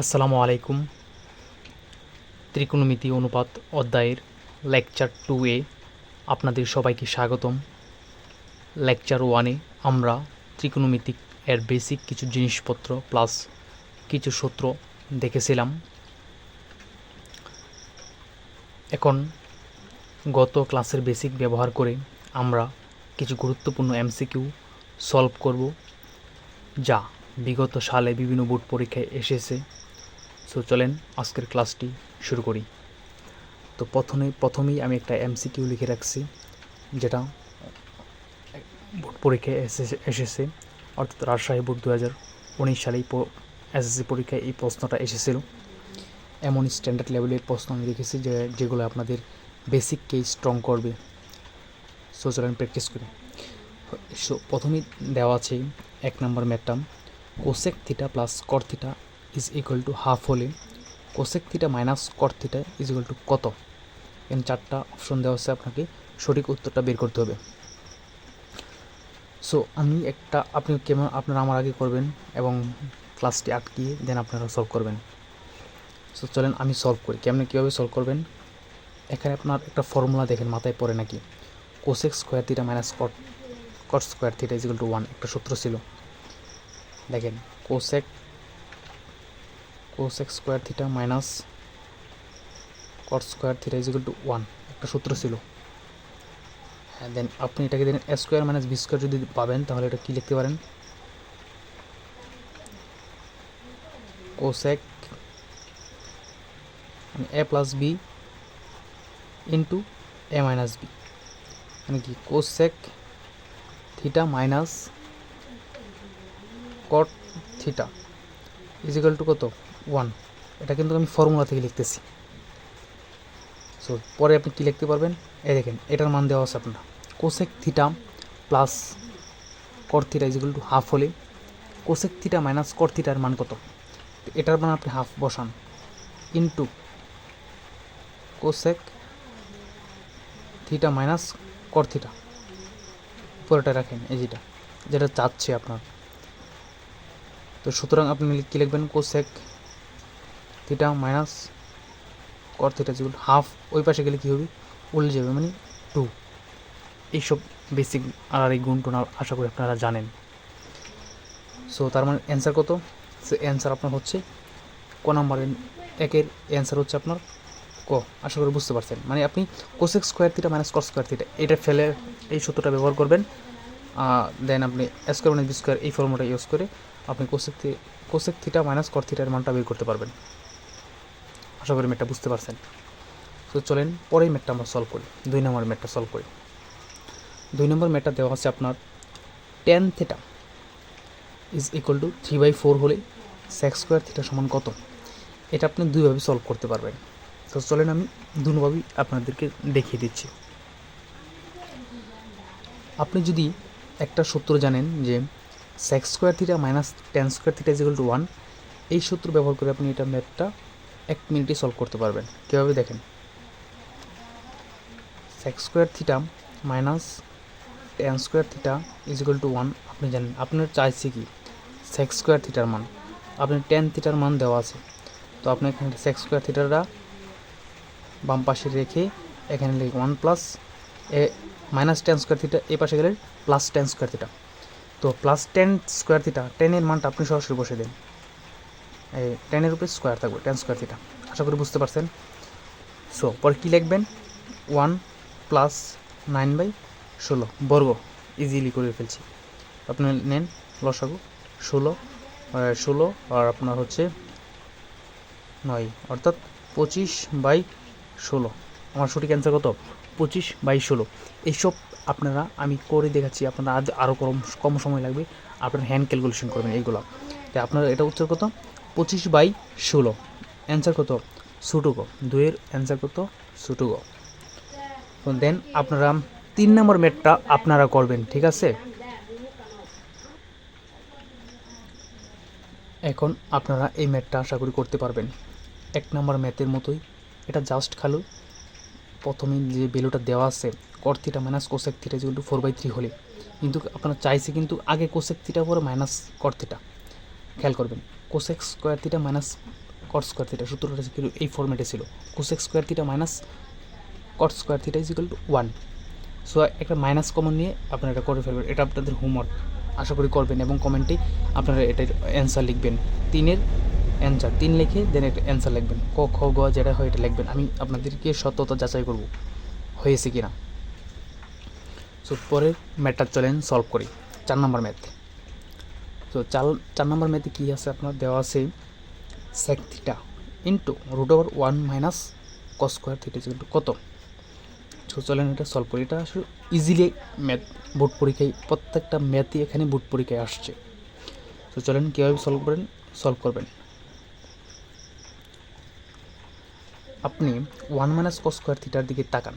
আসসালামু আলাইকুম। ত্রিকোণমিতি অনুপাত অধ্যায়ের লেকচার টু এ আপনাদের সবাইকে স্বাগতম। লেকচার ওয়ানে আমরা ত্রিকোণমিতিক এর বেসিক কিছু জিনিসপত্র প্লাস কিছু সূত্র দেখেছিলাম। এখন গত ক্লাসের বেসিক ব্যবহার করে আমরা কিছু গুরুত্বপূর্ণ এমসিকিউ সলভ করব, যা বিগত সালে বিভিন্ন বোর্ড পরীক্ষায় এসেছে। সো চলেন আজকের ক্লাসটি শুরু করি। তো প্রথমে প্রথমেই আমি একটা এমসিকিউ লিখে রাখছি, যেটা বোর্ড পরীক্ষায় এসেছে এসেছে। অর্থাৎ রাজশাহী বোর্ড দু হাজার উনিশ সালেই এসএসসি পরীক্ষায় এই প্রশ্নটা এসেছিল। এমন স্ট্যান্ডার্ড লেভেলের প্রশ্ন আমি রেখেছি যে যেগুলো আপনাদের বেসিককেই স্ট্রং করবে। সো চলেন প্র্যাকটিস করি। সো প্রথমেই দেওয়া আছে এক নম্বর ম্যাটাম cosec theta plus cot theta is equal to half হলে cosec theta minus cot theta is equal to কত? এখানে চারটা অপশন দেওয়া আছে আপনাকে, সঠিক উত্তরটা বের করতে হবে। সো আমি একটা, আপনি কেমন, আপনারা আমার আগে করবেন এবং ক্লাসটি আটকিয়ে দেন আপনারা সলভ করবেন। সো চলেন আমি সলভ করি। কেমন, কীভাবে সলভ করবেন? এখানে আপনার একটা ফর্মুলা দেখেন, মাথায় পড়ে নাকি। Cosec square theta minus cot cot square theta is equal to one একটা সূত্র ছিল। দেখেন cosec cosec square theta minus cot square theta is to one একটা সূত্র ছিল। হ্যাঁ দেন আপনি এটাকে দেন স্কোয়ার মাইনাস বি স্কোয়ার যদি পাবেন, তাহলে এটা কী লিখতে পারেন? কোসেক মানে A plus B into A minus B মানে কি? Cosec theta minus cot theta is equal to কত? ওয়ান এটা কিন্তু আমি ফর্মুলা থেকে লিখতেছি। সো পরে আপনি কী লিখতে পারবেন? এই দেখেন, এটার মান দেওয়া আছে আপনার। Cosec theta plus cot theta is equal to half হলে কোসেক থিটা মাইনাস কর থিটার মান কত? এটার মান আপনি হাফ বসান। Into cosec theta minus cot theta পুরোটা রাখেন, এই যেটা যেটা চাচ্ছে আপনার। তো সুতরাং আপনি কী লিখবেন? Cosec theta minus cot theta যেগুলো হাফ ওই পাশে গেলে কী হবে? উল্টে যাবে মানে টু এইসব বেসিক আর এই গুণ টুন আশা করি আপনারা জানেন। সো তার মানে অ্যান্সার কত? সে অ্যান্সার আপনার হচ্ছে ক নাম্বার একের অ্যান্সার হচ্ছে আপনার ক। আশা করি বুঝতে পারছেন। মানে আপনি cosec square theta minus cot square theta এটা ফেলে এই সূত্রটা ব্যবহার করবেন। দেন আপনি স্কোয়ার মাইনাস বি স্কোয়ার এই ফর্মুলাটা ইউজ করে আপনি cosec cosec theta minus cot থিটার মানটা বের করতে পারবেন। আশা করি ম্যাটটা বুঝতে পারছেন। তো চলেন পরেই ম্যাটটা আমরা সলভ করি। দুই নম্বর ম্যাটটা সলভ করি। দুই নম্বর ম্যাটটা দেওয়া আছে আপনার tan theta is equal to three by four হলে সেক্স স্কোয়ার থিটা সমান কত? এটা আপনি দুইভাবে সলভ করতে পারবেন। তো চলেন আমি দুভাবেই আপনাদেরকে দেখিয়ে দিচ্ছি। আপনি যদি একটা সূত্র জানেন যে sec square theta minus tan square theta is equal to one এই সূত্র ব্যবহার করে আপনি এটা ম্যাথটা এক মিনিটে সলভ করতে পারবেন। কীভাবে দেখেন? Sec square theta minus tan square theta is equal to one আপনি জানেন, আপনার চাইছে কি? সেক্স স্কোয়ার থিটার মান। আপনি টেন থিটার মান দেওয়া আছে। তো আপনি এখানে সেক্স স্কোয়ার থিটাটা বাম পাশে রেখে এখানে লিখে one plus A minus tan square theta এই পাশে গেলে প্লাস টেন স্কোয়ার থিটা তো প্লাস টেন স্কোয়ার থিটা টেনের মানটা আপনি সরাসরি বসে দেন। টেনের উপরে স্কোয়ার থাকবে টেন স্কোয়ার থিটা আশা করি বুঝতে পারছেন। সো পরে কী লিখবেন? ওয়ান প্লাস নাইন বাই ষোলো। বর্গ। ইজিলি করে ফেলছি। আপনি নেন, লসাগু। ষোলো ষোলো আর আপনার হচ্ছে নয়। অর্থাৎ পঁচিশ বাই ষোলো। আমার সঠিক অ্যান্সার কত? পঁচিশ বাই ষোলো। এইসব আপনারা, আমি করে দেখাচ্ছি। আপনারা আরও কম কম সময় লাগবে। আপনারা হ্যান্ড ক্যালকুলেশন করবেন এইগুলো। তো আপনার এটা উত্তর কত? পঁচিশ বাই ষোলো। অ্যান্সার কত? সুটুকো দুইয়ের অ্যান্সার কত? সুটুকো দেন আপনারা তিন নম্বর ম্যাটটা আপনারা করবেন, ঠিক আছে? এখন আপনারা এই ম্যাটটা আশা করি করতে পারবেন। এক নম্বর ম্যাথের মতোই। এটা জাস্ট খালু প্রথমে যে ভ্যালুটা দেওয়া আছে cot theta minus cosec theta যেগুলো ফোর বাই থ্রি হলে। কিন্তু আপনারা চাইছে কিন্তু আগে কোসেক থিটা পরে মাইনাস কর থিটা খেয়াল করবেন। Cosec square theta minus cot square theta সূত্রটা ছিল এই ফর্মেটে ছিল। Cosec square theta minus cot square theta is equal to one so একটা মাইনাস কমন নিয়ে আপনারা এটা করে ফেলবেন। এটা আপনাদের হোমওয়ার্ক আশা করি করবেন এবং কমেন্টে আপনারা এটার অ্যান্সার লিখবেন। তিনের অ্যান্সার তিন লিখে দেন একটা অ্যান্সার লিখবেন। ক, খ, গ যেটা হয় এটা লিখবেন। আমি আপনাদেরকে সত্যতা যাচাই করব। হয়েছে কি না সো পরের ম্যাথটা চলেন সলভ করি। চার নম্বর ম্যাথ তো চার চার নম্বর ম্যাথে কী আছে আপনার? দেওয়া আছে sec theta into root over one minus cos square theta into কত? তো চলেন এটা সলভ করি। এটা আসলে ইজিলি ম্যাথ বোর্ড পরীক্ষায়, প্রত্যেকটা ম্যাথই এখানে বোর্ড পরীক্ষায় আসছে। তো চলেন কীভাবে সলভ করেন? সলভ করবেন। আপনি ওয়ান মাইনাস কস স্কোয়ার থিটার দিকে তাকান।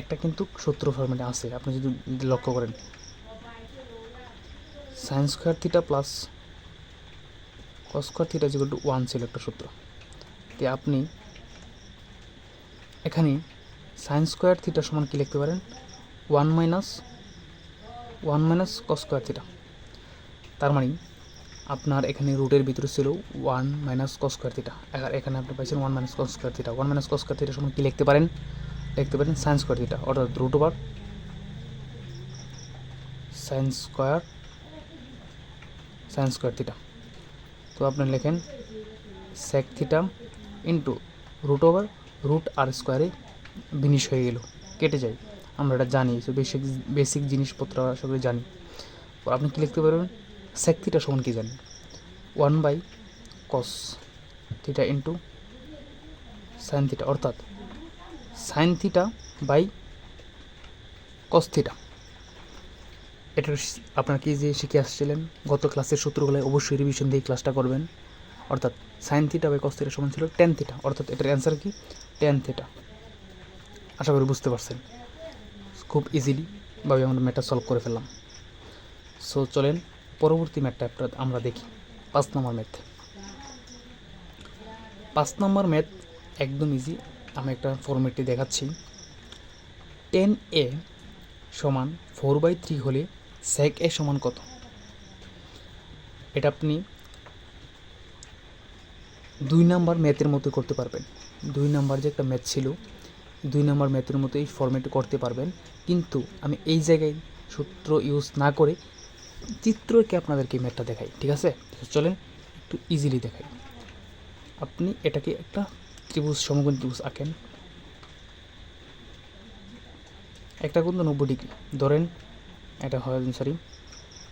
একটা কিন্তু সূত্র ফর্মেটে আছে। আপনি যদি লক্ষ্য করেন sine square theta plus cos square theta যেগুলো টু ওয়ান ছিল একটা সূত্র। তে আপনি এখানে সাইন স্কোয়ার থিটা সমান কি লিখতে পারেন? One minus one minus cos square theta তার মানে আপনার এখানে রুটের ভিতরে ছিল one minus cos square theta এখানে আপনি পাইছেন one minus cos square theta one minus cos square theta সমান কি লিখতে পারেন? লিখতে পারেন সাইন স্কোয়ার থিটা অর্থাৎ root over sine square sine square theta তো আপনি লেখেন sec theta into root over root আর স্কোয়ারে বিনিশ হয়ে গেল, কেটে যায়। আমরা এটা জানি তো বেসিক বেসিক জিনিসপত্র আশা করি জানি। আপনি কী লিখতে পারবেন? সেক থিটা সমান কী জানেন? One by cos theta into sine theta অর্থাৎ sine theta by cos theta এটা আপনার কি যে শিখে আসছিলেন? গত ক্লাসের সূত্রগুলো অবশ্যই রিভিশন দিয়ে ক্লাসটা করবেন। অর্থাৎ sine theta by cos theta সমান ছিল টেন থিটা অর্থাৎ এটার অ্যান্সার কি? টেন থিটা আশা করি বুঝতে পারছেন। খুব ইজিলি ভাবে আমরা ম্যাটটা সলভ করে ফেললাম। সো চলেন পরবর্তী ম্যাথটা আমরা দেখি। পাঁচ নম্বর ম্যাথ পাঁচ নম্বর ম্যাথ একদম ইজি আমি একটা ফর্মেটটি দেখাচ্ছি। টেন এ সমান ফোর বাই থ্রি হলে সেক এ সমান কত? এটা আপনি দুই নাম্বার ম্যাথের মতো করতে পারবেন। দুই নাম্বার যে একটা ম্যাথ ছিল, দুই নাম্বার ম্যাথের মতো এই ফর্মেটে করতে পারবেন। কিন্তু আমি এই জায়গায় সূত্র ইউজ না করে চিত্রকে আপনাদেরকে ম্যাথটা দেখাই, ঠিক আছে? চলেন একটু ইজিলি দেখাই। আপনি এটাকে একটা ত্রিভুজ, সমকোণ ত্রিভুজ আঁকেন। একটা কিন্তু নব্বই ডিগ্রি। ধরেন এটা হয় সরি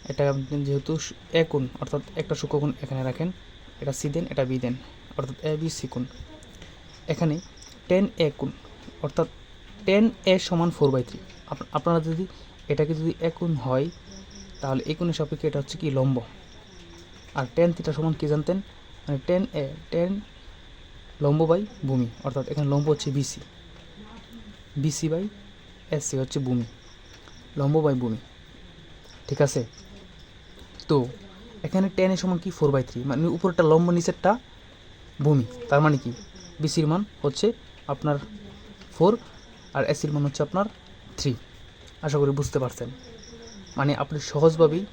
এটা আপনি যেহেতু স- এ কোণ, অর্থাৎ একটা সূক্ষ্মকোণ এখানে রাখেন, এটা সি দেন, এটা বি দেন, অর্থাৎ এ, বি, সি কোণ। এখানে টেন এ কোণ, অর্থাৎ টেন এ সমান ফোর বাই থ্রি আপনারা যদি এটাকে যদি এ কোণ হয়, তাহলে এই কোণের সাপেক্ষে এটা হচ্ছে কি লম্ব। আর টেন থিটা সমান কী জানতেন? মানে টেন এ টেন লম্ব বাই ভূমি, অর্থাৎ এখানে লম্ব হচ্ছে বিসি বিসি বাই এসসি হচ্ছে ভূমি, লম্ব বাই ভূমি। ঠিক আছে? তো, এখানে টেন এর সমান কি? ফোর বাই থ্রি মানে উপরটা লম্ব, নিচেরটা ভূমি। তার মানে কি? বিসির মান হচ্ছে আপনার ফোর আর এসির মান হচ্ছে আপনার থ্রি আশা করি বুঝতে পারছেন। মানে আপনি সহজভাবেই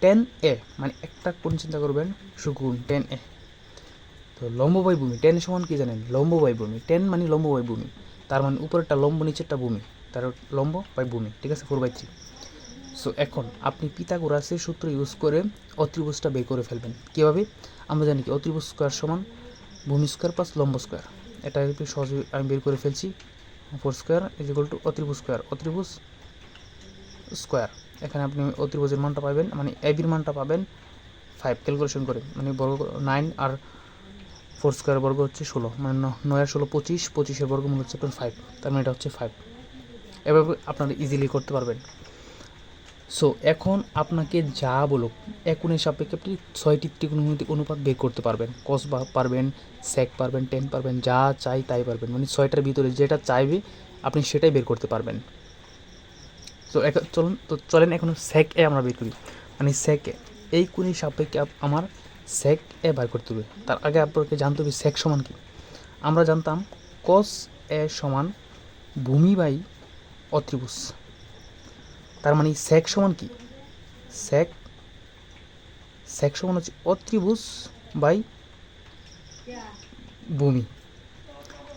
টেন এ মানে একটা কোন চিন্তা করবেন, সুগুণ টেন এ তো লম্ব বাই ভূমি টেন সমান কি জানেন? লম্ব বাই ভূমি। টেন মানে লম্ব বাই ভূমি। তার মানে উপরেরটা লম্ব, নিচেরটা ভূমি। তার লম্ব বাই ভূমি, ঠিক আছে? ফোর বাই থ্রি সো এখন আপনি পিতাগোরাসের সূত্র ইউজ করে অত্রিভুজটা বের করে ফেলবেন। কীভাবে? আমরা জানি কি, অত্রিভুজ স্কোয়ার সমান ভূমি স্কোয়ার প্লাস লম্ব স্কোয়ার এটা একটু সহজে আমি বের করে ফেলছি। Four square is equal to অত্রিভুজ square অত্রিভুজ স্কোয়ার এখানে আপনি অত্রিভুজের মানটা পাবেন মানে এবির মানটা পাবেন ফাইভ ক্যালকুলেশন করে। মানে বর্গ নাইন আর ফোর স্কোয়ার বর্গ হচ্ছে ষোলো। মানে নয় আর ষোলো পঁচিশ, পঁচিশের বর্গমূল হচ্ছে আপনার ফাইভ তার মানে এটা হচ্ছে ফাইভ এভাবে আপনারা ইজিলি করতে পারবেন। সো এখন আপনাকে যা বলুক, একুনের সাপেক্ষে আপনি ছয়টি ত্রিকোণমিতিক অনুপাত বের করতে পারবেন। কস বা পারবেন সেক পারবেন টেন পারবেন, যা চাই তাই পারবেন। মানে ছয়টার ভিতরে যেটা চাইবে, আপনি সেটাই বের করতে পারবেন। তো এখন চলুন, তো চলেন এখন সেক এ আমরা বের করি। মানে সেক এ, এই কোণের সাপেক্ষে আমার সেক এ বার করতে হবে। তার আগে আপনাকে জানতে হবে সেক সমান কি। আমরা জানতাম কস এ সমান ভূমি বাই অত্রিভুজ। তার মানে সেক সমান কি? সেক সেক সমান হচ্ছে অত্রিভুজ বাই ভূমি।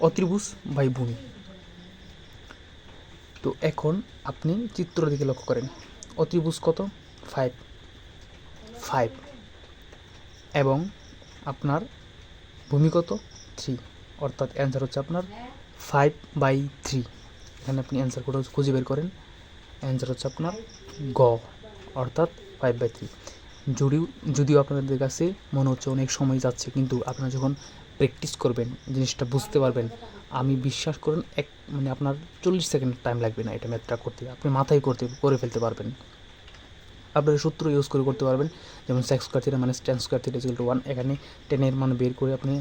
অত্রিভুজ বাই ভূমি। তো এখন আপনি চিত্র দিকে লক্ষ্য করেন। অত্রিভুজ কত? ফাইভ ফাইভ এবং আপনার ভূমি কত? থ্রি অর্থাৎ অ্যান্সার হচ্ছে আপনার ফাইভ বাই থ্রি এখানে আপনি অ্যান্সার খুঁজে বের করেন। অ্যান্সার হচ্ছে আপনার গ, অর্থাৎ ফাইভ বাই থ্রি যদিও যদিও আপনাদের কাছে মনে হচ্ছে অনেক সময় যাচ্ছে, কিন্তু আপনারা যখন প্র্যাকটিস করবেন, জিনিসটা বুঝতে পারবেন, আমি বিশ্বাস করেন, এক মানে আপনার চল্লিশ সেকেন্ড টাইম লাগবে না এটা ম্যাথটা করতে। আপনি মাথায় করতে, করে ফেলতে পারবেন। আপনারা সূত্র ইউজ করে করতে পারবেন, যেমন সেক্স স্কোয়ার থিটা মানে tan square theta equal to one এখানে টেনের মান বের করে আপনি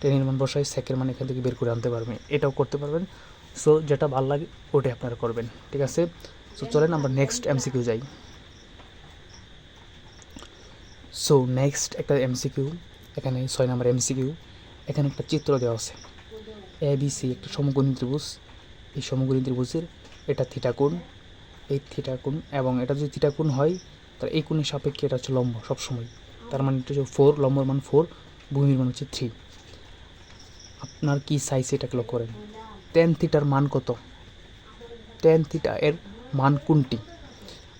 টেনের মান বসাই সেকের মান এখান থেকে বের করে আনতে পারবেন, এটাও করতে পারবেন। সো যেটা ভালো লাগে, ওটাই আপনারা করবেন, ঠিক আছে? সো চলেন আমরা নেক্সট এমসিকিউ যাই। সো নেক্সট একটা এমসিকিউ এখানে ছয় নম্বর এমসিকিউ এখানে একটা চিত্র দেওয়া আছে। এ বি সি একটা সমকোণী ত্রিভুজ। এই সমকোণী ত্রিভুজের এটা থিটা কোণ, এই থিটা কোণ এবং এটা যদি থিটা কোণ হয়, তাহলে এই কোণের সাপেক্ষে এটা হচ্ছে লম্ব সবসময়। তার মানে এটা হচ্ছে ফোর লম্বর মান ফোর ভূমির মান হচ্ছে থ্রি আপনার কী সাইজ এটাকে লক্ষ্য করেন? টেন থিটার মান কত? টেন থিটা এর মান কোনটি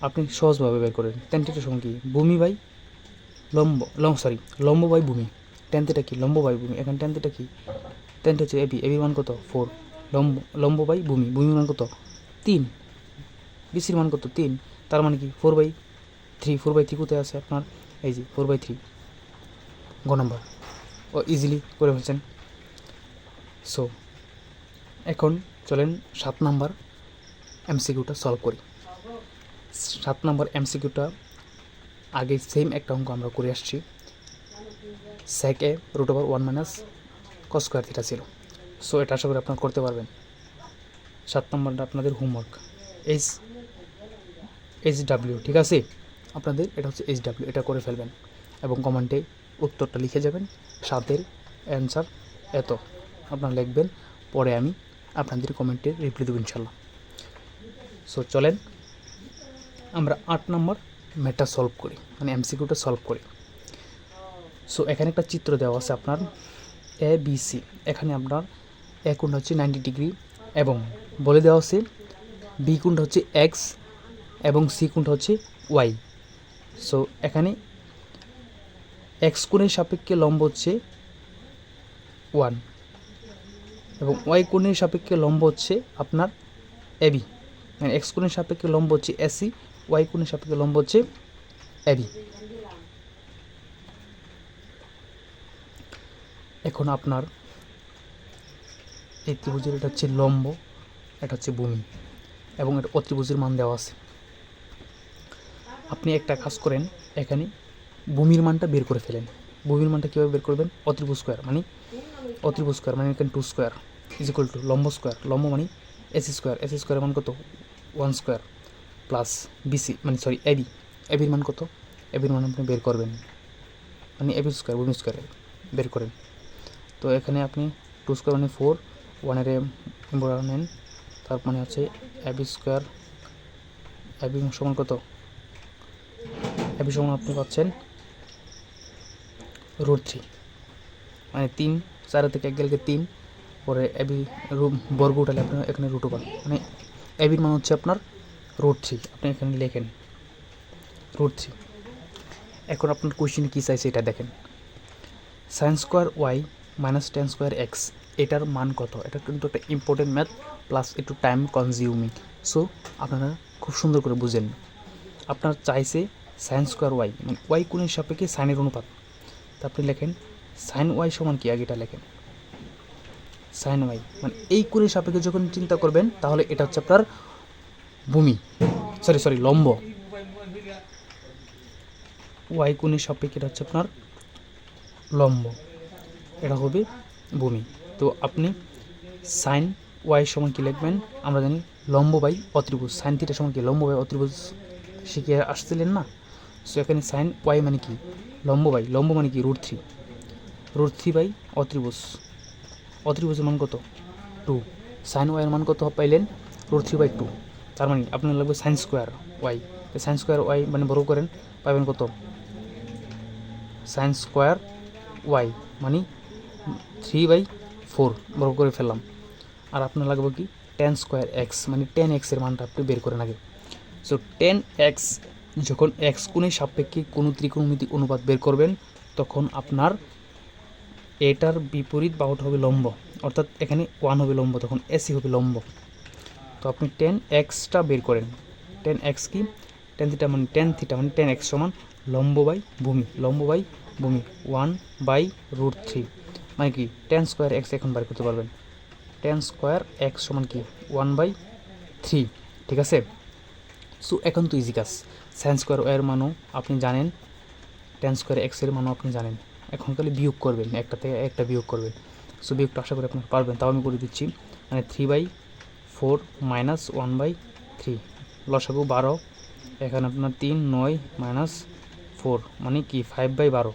আপনি সহজভাবে বের করেন। টেন থিটার সঙ্গে কি? ভূমি বাই লম্ব লম্ব সরি লম্ব বাই ভূমি। টেন থিটা কি? লম্ব বাই ভূমি। এখন টেন থিটা কি? টেন হচ্ছে এবি এবির মান কত? ফোর লম্ব লম্ব বাই ভূমি। ভূমির মান কত? তিন। বিসির মান কত? তিন। তার মানে কি? Four by three four by three কোথায় আছে আপনার? এই যে ফোর বাই থ্রি গ নম্বর। ও ইজিলি করে ফেলছেন। সো এখন চলেন সাত নাম্বার। এমসিকিউটা সলভ করি। সাত নম্বর এমসিকিউটা, আগে সেম একটা অঙ্ক আমরা করে আসছি। Sec A root over one minus cos square theta ছিল সো এটা আশা করি আপনারা করতে পারবেন। সাত নম্বরটা আপনাদের হোমওয়ার্ক এইচ এইচ ডাব্লিউ ঠিক আছে? আপনাদের এটা হচ্ছে এইচ ডাব্লিউ এটা করে ফেলবেন। এবং কমেন্টে উত্তরটা লিখে যাবেন। সাতের অ্যান্সার এত। আপনারা লিখবেন, পরে আমি আপনাদের কমেন্টে রিপ্লাই দেবো ইনশাল্লাহ। সো চলেন, আমরা আট নম্বর ম্যাটটা সলভ করি মানে এমসিকিউটা সলভ করি। সো এখানে একটা চিত্র দেওয়া আছে আপনার এ বি সি এখানে আপনার এ কোণটা হচ্ছে নাইনটি ডিগ্রি এবং বলে দেওয়া আছে বি কোণটা হচ্ছে এক্স এবং সি কোণটা হচ্ছে ওয়াই সো এখানে এক্স কোণের সাপেক্ষে লম্ব হচ্ছে ওয়ান এবং ওয়াই কোণের সাপেক্ষে লম্ব হচ্ছে আপনার এবি এক্স কোণের সাপেক্ষে লম্ব হচ্ছে এসি ওয়াই কোণের সাপেক্ষে লম্ব হচ্ছে এবি এখন আপনার এই ত্রিভুজের এটা হচ্ছে লম্ব, এটা হচ্ছে ভূমি এবং এটা অত্রিভুজের মান দেওয়া আছে। আপনি একটা কাজ করেন, এখানে ভূমির মানটা বের করে ফেলেন। ভূমির মানটা কীভাবে বের করবেন? অত্রিভুজ স্কোয়ার মানে অত্রিভুজ স্কোয়ার মানে এখানে two square is equal to লম্ব স্কোয়ার লম্ব মানে A C square A C স্কোয়ারের মান কত? One square plus B C মানে সরি এবি এবির মান কত? এবির মান আপনি বের করবেন। মানে এবি স্কোয়ার ভূমি স্কোয়ারে বের করেন। তো এখানে আপনি টু স্কোয়ার মানে ফোর ওয়ানের বড় নেন তার মানে হচ্ছে এবি স্কোয়ার এবি সমান কত? এবি সমান আপনি পাচ্ছেন রুট থ্রি মানে তিন, চার থেকে এক গেলকে তিন, পরে এবি বর্গ উঠালে আপনার এখানে রুট ওভার মানে এবির মান হচ্ছে আপনার রুট থ্রি। আপনি এখানে লেখেন রুট থ্রি। এখন আপনার কোয়েশ্চেন কী চাইছে এটা দেখেন। Sine square Y minus tan square X এটার মান কত? এটা কিন্তু একটা ইম্পর্টেন্ট ম্যাথ প্লাস একটু টাইম কনজিউমিং সো আপনারা খুব সুন্দর করে বুঝেন। আপনার চাইছে সাইন স্কোয়ার ওয়াই মানে ওয়াই কোণের সাপেক্ষে সাইনের অনুপাত। তা আপনি লেখেন সাইন ওয়াই সমান কি? আগে এটা লেখেন। সাইন ওয়াই মানে এই কোণের সাপেক্ষে যখন চিন্তা করবেন, তাহলে এটা হচ্ছে আপনার ভূমি। সরি সরি লম্ব। ওয়াই কোণের সাপেক্ষে এটা হচ্ছে আপনার লম্ব। এটা হবে ভূমি। তো আপনি সাইন ওয়াই সমান কি লিখবেন? আমরা জানি লম্ব বাই অত্রিভুজ। সাইন থিটা সমান কি? লম্ব বাই অত্রিভুজ শিখে আসছিলেন না? সো এখানে সাইন ওয়াই মানে কি? লম্ব বাই, লম্ব মানে কি? Root three. Root three by অত্রিভুজ। অত্রিভুজের মান কত? টু সাইন ওয়াইয়ের মান কত পাইলেন? রুট থ্রি বাই টু তার মানে আপনার লাগবে sine square Y sine square Y মানে বড় করেন পাবেন কত? সাইন স্কোয়ার ওয়াই মানে থ্রি বাই ফোর বর্গ করে ফেললাম। আর আপনার লাগবে কি? টেন স্কোয়ার এক্স মানে টেন এক্সের মানটা আপনি বের করেন আগে। সো টেন এক্স যখন এক্স কোণের সাপেক্ষে কোনো ত্রিকোণমিতি অনুপাত বের করবেন, তখন আপনার এটার বিপরীত বাহুটা হবে লম্ব। অর্থাৎ এখানে ওয়ান হবে লম্ব, তখন এসি হবে লম্ব। তো আপনি টেন এক্সটা বের করেন। টেন এক্স কি? টেন থিটা মানে টেন থিটা মানে টেন এক্স সমান লম্ব বাই ভূমি। লম্ব বাই ভূমি। ওয়ান বাই রুট থ্রি মানে কি? টেন স্কোয়ার এক্স এখন বার করতে পারবেন। টেন স্কোয়ার এক্স সমান কি? ওয়ান বাই থ্রি ঠিক আছে? সো এখন তো ইজি কাজ। সাইন স্কোয়ার এর মানও আপনি জানেন। টেন স্কোয়ার এক্সের মানও আপনি জানেন। এখন তাহলে বিয়োগ করবেন একটা থেকে একটা বিয়োগ করবেন। সো বিয়োগটা আশা করি আপনার পারবেন, তাও আমি করে দিচ্ছি। মানে three by four minus one by three লসাগু বারো, এখানে আপনার তিন, নয় মাইনাস ফোর মানে কি? ফাইভ বাই বারো।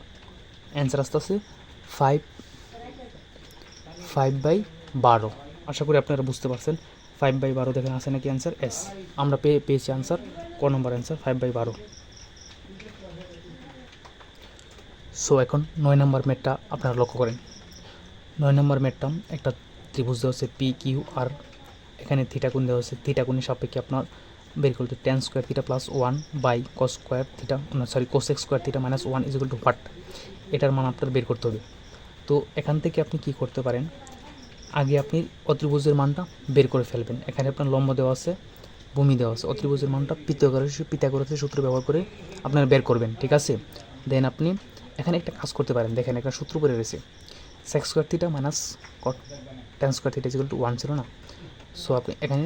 অ্যান্সার আসতে আছে ফাইভ ফাইভ বাই বারো। আশা করি আপনারা বুঝতে পারছেন। ফাইভ বাই বারো দেখেন আছে নাকি অ্যান্সার এস আমরা পেয়ে পেয়েছি অ্যান্সার ক নম্বর অ্যান্সার ফাইভ বাই বারো। সো এখন নয় নম্বর ম্যাটটা আপনারা লক্ষ্য করেন। নয় নম্বর ম্যাটটা একটা ত্রিভুজ দেওয়া হচ্ছে পি কিউ আর এখানে থিটা কোণ দেওয়া হচ্ছে থিটা কোণের সাপেক্ষে আপনার বের করতে tan square theta plus one by cos square theta sorry cosec square theta minus one is equal to what এটার মান আপনার বের করতে হবে। তো এখান থেকে আপনি কি করতে পারেন? আগে আপনি অত্রিভুজের মানটা বের করে ফেলবেন। এখানে আপনার লম্ব দেওয়া আছে, ভূমি দেওয়া আছে। অত্রিভুজের মানটা পিতাগরাস পিতাগরাসের সূত্র ব্যবহার করে আপনারা বের করবেন, ঠিক আছে? দেন আপনি এখানে একটা কাজ করতে পারেন। দেখেন, একটা সূত্র পড়ে রয়েছে। Sec square theta minus cot tan square theta is equal to one ছিল না? সো আপনি এখানে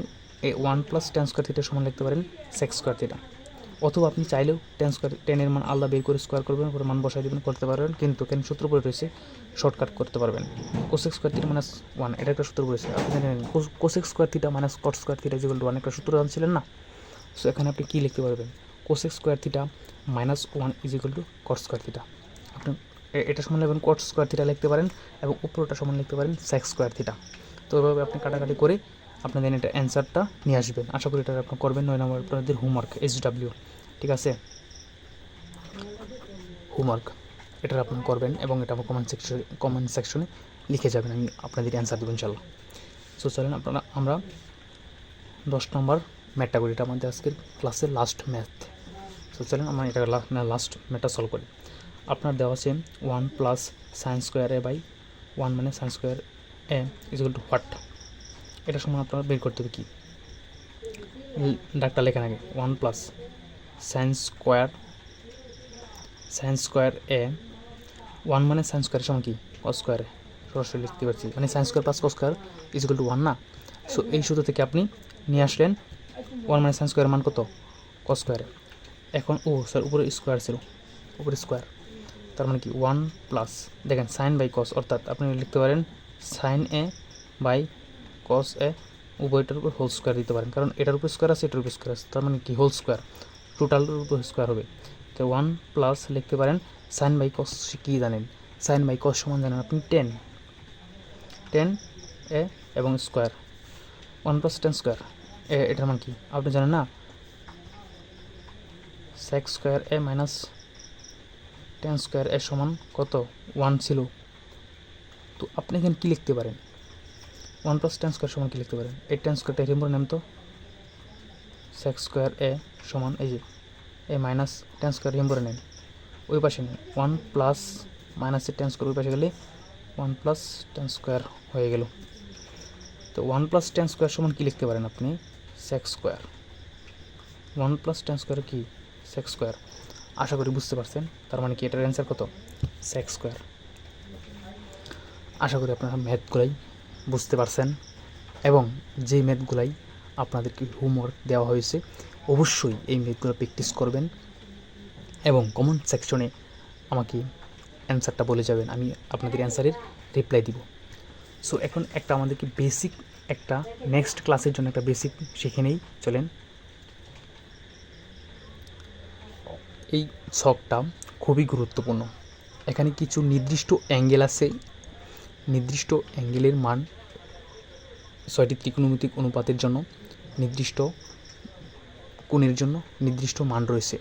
এ ওয়ান প্লাস টেন স্কোয়ার থিটার সমান লিখতে পারেন সেক্স স্কোয়ার থিটা অথবা আপনি চাইলেও টেন স্কোয়ার টেনের মান আলাদা বের করে স্কোয়ার করবেন পরে মান বসাই দেবেন, করতে পারবেন। কিন্তু এখানে সূত্র পড়ে রয়েছে শর্টকাট করতে পারবেন। Cosec square theta minus one এটা একটা সূত্র রয়েছে আপনি জানেন cosec square theta minus cot square theta যেগুলো ওয়ান একটা সূত্র জানছিলেন না? সো এখানে আপনি কী লিখতে পারবেন? Cosec square theta minus one is equal to cot square theta আপনি এটা সমান লিখবেন কট স্কোয়ার থিটা লিখতে পারেন এবং উপরটা সমান লিখতে পারেন সেক্স স্কোয়ার থিটা তো এভাবে আপনি কাটাকাটি করে আপনাদের এটা অ্যান্সারটা নিয়ে আসবেন। আশা করি এটা আপনি করবেন, নয় নম্বর আপনাদের হোমওয়ার্ক এইচ ডাব্লিউ ঠিক আছে? হোমওয়ার্ক এটা আপনি করবেন এবং এটা আমার কমেন্ট সেকশনে কমেন্ট সেকশনে লিখে যাবেন, আমি আপনাদের অ্যান্সার দেবো ইনশাল্লাহ সো চলেন আপনারা, আমরা দশ নম্বর ম্যাথটা করি। এটা আমাদের আজকের ক্লাসের লাস্ট ম্যাথ সো চলেন আমরা এটা লাস্ট ম্যাথটা সলভ করি। আপনার দেওয়া আছে one plus sine square A by one মানে sine square A is to what এটা সময় আপনার বের করতে হবে কি? ডাক্তার লেখেন আগে one plus sine square sine square A one মানে সায়েন্স স্কোয়ারের সমান কি? কস স্কোয়ারে সরাসরি লিখতে পারছি। মানে sine square plus cos square is to one না? সো এই সূত্র থেকে আপনি নিয়ে আসলেন ওয়ান মানে সায়েন্স স্কোয়ারের মান কত? কস স্কোয়ারে এখন, ও স্যার উপরে স্কোয়ার ছিল, উপরে স্কোয়ার তার মানে কি? One plus. দেখেন, সাইন বাই কস, অর্থাৎ আপনি লিখতে পারেন সাইন এ বাই কস এ উভয়টার উপর হোল স্কোয়ার দিতে পারেন। কারণ এটার উপর স্কোয়ার আছে, এটার উপর স্কোয়ার আছে। তার মানে কি? Whole square. টোটালের উপর স্কোয়ার হবে। তো ওয়ান প্লাস লিখতে পারেন, সাইন বাই কস কী জানেন? সাইন বাই কস সমান জানেন আপনি টেন। টেন এ এবং square. One plus tan square. A, এটার মান কি? আপনি জানেন না? Sec square A minus tan square এর সমান কত? ওয়ান ছিল। তো আপনি এখানে কী লিখতে পারেন? ওয়ান প্লাস টেন স্কোয়ার সমান কী লিখতে পারেন? এই টেন স্কোয়ারটা রিমোর নাম তো। সেক্স স্কোয়ার এ সমান এই যে, এ মাইনাস টেন স্কোয়ার রিমোরে নেন। ওই পাশে নেন। ওয়ান প্লাস মাইনাসের টেন স্কোয়ার ওই পাশে গেলে ওয়ান প্লাস টেন স্কোয়ার হয়ে গেল। তো ওয়ান প্লাস টেন স্কোয়ার সমান কী লিখতে পারেন আপনি? Sec square one plus tan square কি? সেক্স স্কোয়ার আশা করি বুঝতে পারছেন। তার মানে কি এটার অ্যান্সার কত? সেক্স স্কোয়ার আশা করি আপনারা ম্যাথগুলাই বুঝতে পারছেন এবং যেই ম্যাথগুলাই আপনাদেরকে হোমওয়ার্ক দেওয়া হয়েছে, অবশ্যই এই ম্যাথগুলো প্র্যাকটিস করবেন এবং কমেন্ট সেকশনে আমাকে অ্যান্সারটা বলে যাবেন, আমি আপনাদের অ্যান্সারের রিপ্লাই দিব। সো এখন একটা আমাদেরকে বেসিক একটা নেক্সট ক্লাসের জন্য একটা বেসিক শিখে নেই, চলেন এই ছকটা খুবই গুরুত্বপূর্ণ। এখানে কিছু নির্দিষ্ট অ্যাঙ্গেল আছে। নির্দিষ্ট অ্যাঙ্গেলের মান ছয়টি ত্রিকোণমিতিক অনুপাতের জন্য, নির্দিষ্ট কোণের জন্য নির্দিষ্ট মান রয়েছে।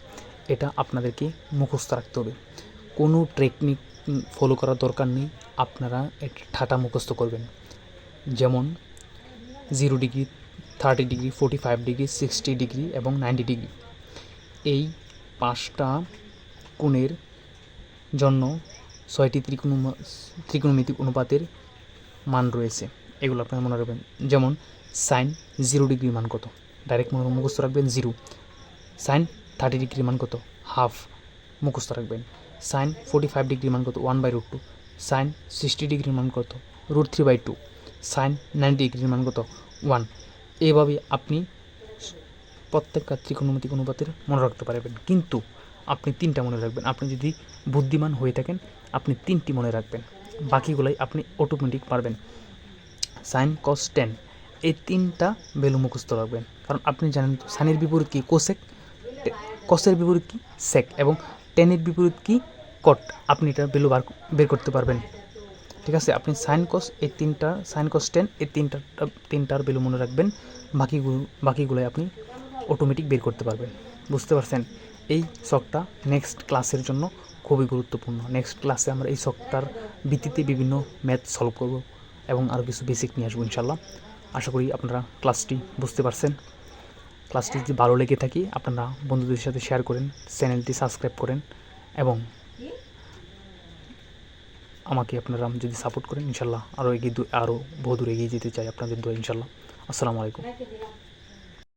এটা আপনাদেরকে মুখস্থ রাখতে হবে। কোনো টেকনিক ফলো করার দরকার নেই। আপনারা এটা ঠাটা মুখস্থ করবেন। যেমন zero degree thirty degree forty five degree sixty degree এবং নাইনটি ডিগ্রি এই পাঁচটা কোণের জন্য ছয়টি ত্রিকোণ, ত্রিকোণমিতিক অনুপাতের মান রয়েছে। এগুলো আপনারা মনে রাখবেন। যেমন সাইন জিরো ডিগ্রি মান কত? ডাইরেক্ট মনে মুখস্থ রাখবেন জিরো সাইন থার্টি ডিগ্রি মান কত? হাফ মুখস্থ রাখবেন। সাইন ফোর্টি ফাইভ ডিগ্রি মান কত? One by root two sine sixty ডিগ্রির মান কত? Root three by two sine ninety ডিগ্রির মান কত? ওয়ান এইভাবে আপনি প্রত্যেকটা ত্রিকোণমিতিক অনুপাতের মনে রাখতে পারবেন। কিন্তু আপনি তিনটা মনে রাখবেন। আপনি যদি বুদ্ধিমান হয়ে থাকেন, আপনি তিনটি মনে রাখবেন। বাকিগুলোই আপনি অটোমেটিক পারবেন। সাইন কস টেন এই তিনটা ভ্যালু মুখস্থ রাখবেন। কারণ আপনি জানেন তো সাইনের বিপরীত কী? কোসেক কসের বিপরীত কী? সেক এবং টেনের বিপরীত কি? কট আপনি এটা ভ্যালু বার, বের করতে পারবেন। ঠিক আছে? আপনি সাইন কস এই তিনটা সাইন কস টেন এই তিনটা তিনটার ভ্যালু মনে রাখবেন। বাকিগুলো বাকিগুলোই আপনি অটোমেটিক বের করতে পারবেন। বুঝতে পারছেন? এই শখটা নেক্সট ক্লাসের জন্য খুবই গুরুত্বপূর্ণ। নেক্সট ক্লাসে আমরা এই শখটার ভিত্তিতে বিভিন্ন ম্যাথ সলভ করব এবং আরও কিছু বেসিক নিয়ে আসব ইনশাল্লাহ আশা করি আপনারা ক্লাসটি বুঝতে পারছেন। ক্লাসটি যদি ভালো লেগে থাকি, আপনারা বন্ধুদের সাথে শেয়ার করেন চ্যানেলটি সাবস্ক্রাইব করেন এবং আমাকে আপনারা যদি সাপোর্ট করেন ইনশাল্লাহ আরও এগিয়ে আরও বহুদূর এগিয়ে যেতে চাই আপনাদের দোয়া ইনশাল্লাহ আসসালামু আলাইকুম।